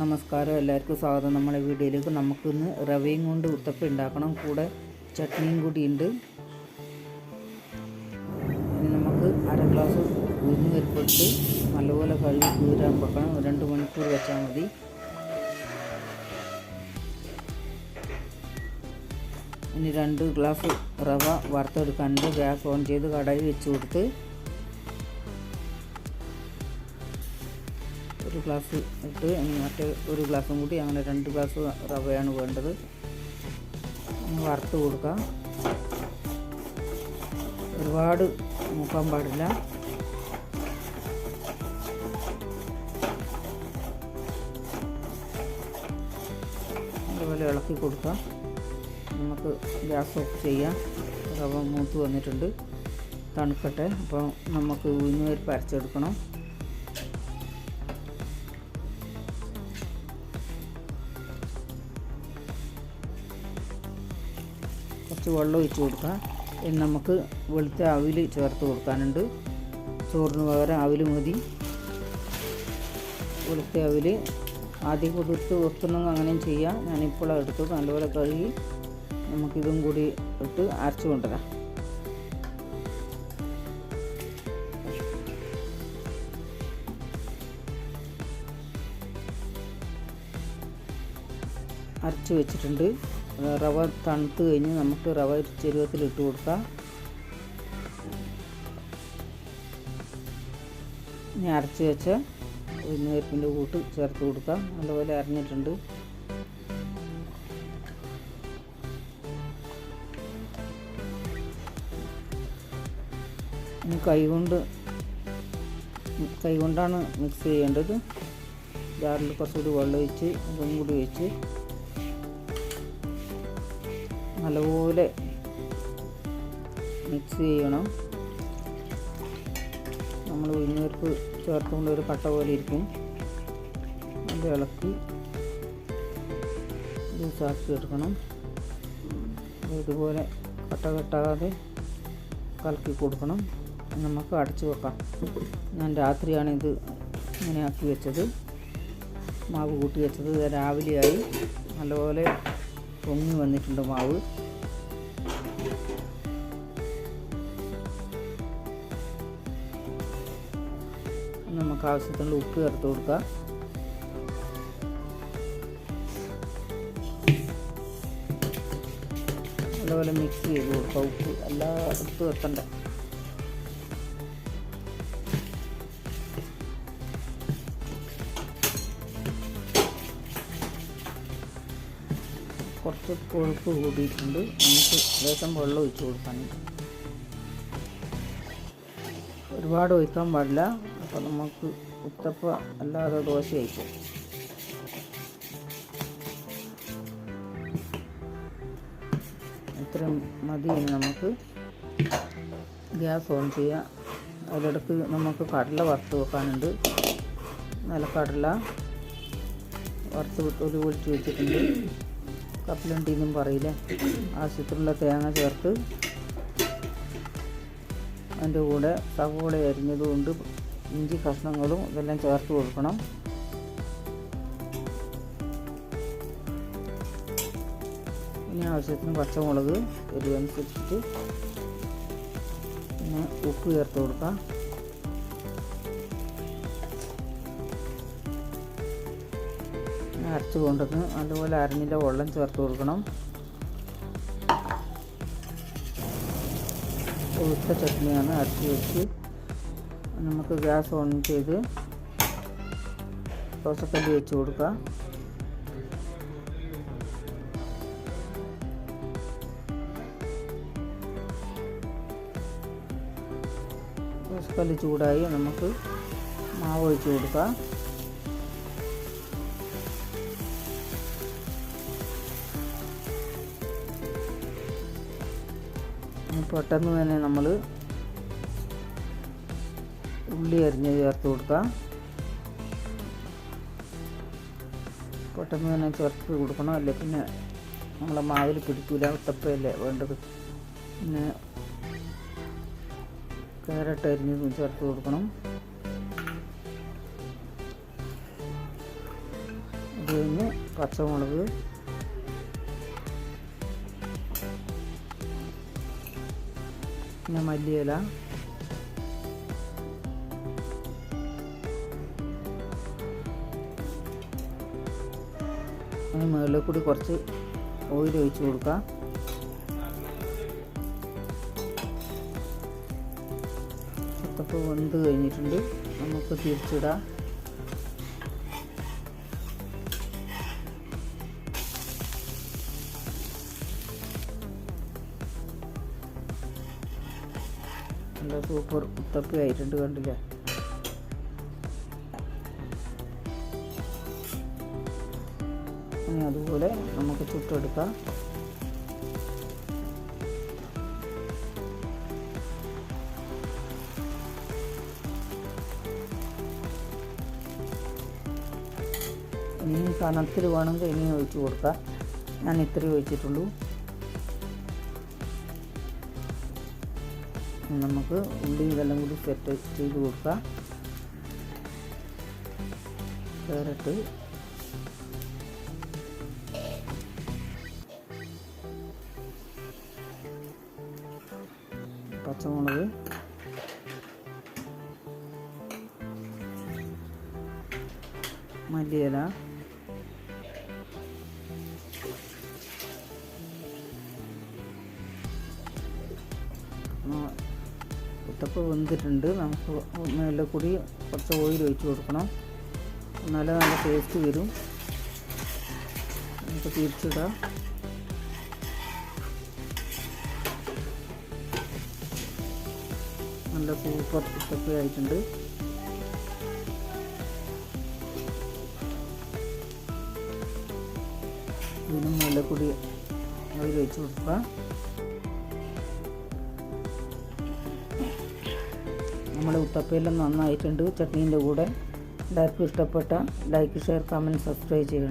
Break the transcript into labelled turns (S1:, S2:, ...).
S1: നമസ്കാരം. എല്ലാവർക്കും സ്വാഗതം. നമ്മളെ വീഡിയോയിലേക്ക് നമുക്കിന്ന് റവയും കൊണ്ട് ഉത്തപ്പ ഉണ്ടാക്കണം. കൂടെ ചട്നിയും കൂടി ഉണ്ട്. ഇനി നമുക്ക് അര ഗ്ലാസ് ഉഴുന്ന് പരിപ്പെടുത്ത് നല്ലപോലെ കഴുകി കീറാൻ വെക്കണം. രണ്ട് മണിക്കൂർ വെച്ചാൽ മതി. ഇനി രണ്ട് ഗ്ലാസ് റവ വറുത്തെടുക്കാനുണ്ട്. ഗ്യാസ് ഓൺ ചെയ്ത് കടയിൽ വെച്ച് കൊടുത്ത് ഒരു ഗ്ലാസ് ഇട്ട് മറ്റേ ഒരു ഗ്ലാസും കൂടി അങ്ങനെ രണ്ട് ഗ്ലാസ് റവയാണ് വേണ്ടത്. വറുത്ത് കൊടുക്കാം. ഒരുപാട് മുക്കാൻ പാടില്ല. അതുപോലെ ഇളക്കി കൊടുക്കാം. നമുക്ക് ഗ്യാസ് ഓഫ് ചെയ്യാം. റവ മൂത്ത് വന്നിട്ടുണ്ട്. തണുക്കട്ടെ. അപ്പോൾ നമുക്ക് ഉഴുന്ന് പരിപ്പ് അരച്ചെടുക്കണം കുറച്ച് വെള്ളം ഒഴിച്ച് കൊടുക്കാം ഇനി നമുക്ക് വെളുത്ത അവിൽ ചേർത്ത് കൊടുക്കാനുണ്ട്. ചോറിന് പകരം അവിൽ മതി. വെളുത്ത അവിൽ ആദ്യം കുതിർത്ത് വെക്കുന്നെങ്കിൽ അങ്ങനെയും ചെയ്യാം. ഞാനിപ്പോൾ എടുത്തു. നല്ലപോലെ കഴുകി നമുക്കിതും കൂടി ഇട്ട് അരച്ചു കൊണ്ടുവരാം. അരച്ച് വെച്ചിട്ടുണ്ട്. റവ തണുത്ത് കഴിഞ്ഞ് നമുക്ക് റവ ചെരുവത്തിൽ ഇട്ട് കൊടുക്കാം. ഇനി അരച്ച് വെച്ച ഉഴുന്നുപരിപ്പിന്റെ കൂട്ട് ചേർത്ത് കൊടുക്കാം. നല്ലപോലെ അരഞ്ഞിട്ടുണ്ട്. ഇനി കൈകൊണ്ട് കൈകൊണ്ടാണ് മിക്സ് ചെയ്യേണ്ടത്. ജാറിൽ കുറച്ചുകൂടി വെള്ളം ഒഴിച്ച് ഇതും കൂടി ഒഴിച്ച്. നല്ലപോലെ മിക്സ് ചെയ്യണം. നമ്മൾ ഉഴുന്നേർപ്പ് ചേർത്തുകൊണ്ട് ഒരു കട്ട പോലെ ഇരിക്കും. അത് ഇളക്കി ജ്യൂസാക്കി എടുക്കണം. ഇതുപോലെ കട്ട കെട്ടാതെ കലക്കി കൊടുക്കണം. നമുക്ക് അടച്ചു വെക്കാം. ഞാൻ രാത്രിയാണ് ഇത് ഇങ്ങനെ ആക്കി വെച്ചത്. മാവ് കൂട്ടി വെച്ചത്. രാവിലെയായി. നല്ലപോലെ പൊങ്ങി വന്നിട്ടുണ്ട് മാവ്. നമുക്ക് ആവശ്യത്തിനുള്ള ഉപ്പ് ചേർത്ത് കൊടുക്കാം. അതുപോലെ മിക്സ് ചെയ്ത് കൊടുക്കുക ഉപ്പ് എല്ലാം എടുത്ത് വെക്കണ്ട. കുറച്ച് കൊഴുപ്പ് കൂടിയിട്ടുണ്ട് നമുക്ക് ലേശം വെള്ളം ഒഴിച്ച് കൊടുക്കാനുണ്ട് ഒരുപാട് ഒഴിക്കാൻ പാടില്ല. അപ്പോൾ നമുക്ക് ഉത്തപ്പ അല്ലാതെ ദോശ കഴിക്കും. ഇത്രയും മതി നമുക്ക് ഗ്യാസ് ഓൺ ചെയ്യാം. അതിലിടക്ക് നമുക്ക് കടല വറുത്ത് വെക്കാനുണ്ട്. നിലക്കടല വറുത്ത് ഒരു ഒഴിച്ച് വെച്ചിട്ടുണ്ട്. കപ്പലണ്ടിന്നും പറയില്ല? ആവശ്യത്തിനുള്ള തേങ്ങ ചേർത്ത് അതിന്റെ കൂടെ സവോള അരിഞ്ഞതുകൊണ്ട് ഇഞ്ചി കഷ്ണങ്ങളും ഇതെല്ലാം ചേർത്ത് കൊടുക്കണം. ഇനി ആവശ്യത്തിന് പച്ചമുളക് എരിവനുസരിച്ചിട്ട് പിന്നെ ഉപ്പ് ചേർത്ത് കൊടുക്കാം. അരച്ച് കൊണ്ടുവന്ന് അതുപോലെ അരഞ്ഞില്ല വെള്ളം ചേർത്ത് കൊടുക്കണം. കൊഴുത്ത ചട്നിയാണ് അരച്ച് വെച്ച് നമുക്ക് ഗ്യാസ് ഓൺ ചെയ്ത് ദോശക്കല്ല് വെച്ച് കൊടുക്കാം ദോശക്കല്ല് ചൂടായി നമുക്ക് മാവ് ഒഴിച്ച് കൊടുക്കാം. പെട്ടെന്ന് തന്നെ നമ്മൾ ഉള്ളി അരിഞ്ഞ് ചേർത്ത് കൊടുക്കാം. പെട്ടെന്ന് തന്നെ ചേർത്ത് കൊടുക്കണം. അല്ലെ പിന്നെ നമ്മളെ മാവിൽ പിടിക്കൂല ഉത്തപ്പയല്ലേ വേണ്ടത്. പിന്നെ കാരറ്റ് അരിഞ്ഞ് ചേർത്ത് കൊടുക്കണം. അത് കഴിഞ്ഞ് പച്ചമുളക് പിന്നെ മല്ലിയില അതിന് മുകളിൽ കൂടി കുറച്ച് ഓയിൽ ഒഴിച്ച് കൊടുക്കാം. ചക്കപ്പ് വെന്ത് കഴിഞ്ഞിട്ടുണ്ട്. നമുക്ക് തിരിച്ചിടാം. നല്ല സൂപ്പർ ഉത്തപ്പി ആയിട്ടുണ്ട് കണ്ടില്ലേ? ഇനി അതുപോലെ നമുക്ക് ചുട്ടെടുക്കാം. ഇനി കനത്തിൽ വേണമെങ്കിൽ ഇനി ഒഴിച്ച് കൊടുക്കാം. ഞാൻ ഇത്രയും ഒഴിച്ചിട്ടുള്ളൂ. നമുക്ക് ഉള്ളി ഇതെല്ലാം കൂടി സെറ്റ് ചെയ്ത് കൊടുക്കാം. ക്യാരറ്റ് പച്ചമുളക്. മല്ലിയില. ഉത്തപ്പ് വെന്തിട്ടുണ്ട്. നമുക്ക് മേലെ കൂടി കുറച്ച് ഓയിൽ ഒഴിച്ച് കൊടുക്കണം. നല്ല നല്ല ടേസ്റ്റ് വരും. നമുക്ക് തിരിച്ചിടാം. നല്ല സൂപ്പർ ഉത്തപ്പ ആയിട്ടുണ്ട്. ഇതിനും നല്ല കൂടി ഓയിൽ ഒഴിച്ച് കൊടുക്കുക നമ്മുടെ ഉത്തപ്പയെല്ലാം നന്നായിട്ടുണ്ട്. ചട്നീന്റെ കൂടെ. എല്ലാവർക്കും ഇഷ്ടപ്പെട്ട ലൈക്ക് ഷെയർ കമന്റ് സബ്സ്ക്രൈബ് ചെയ്യണം.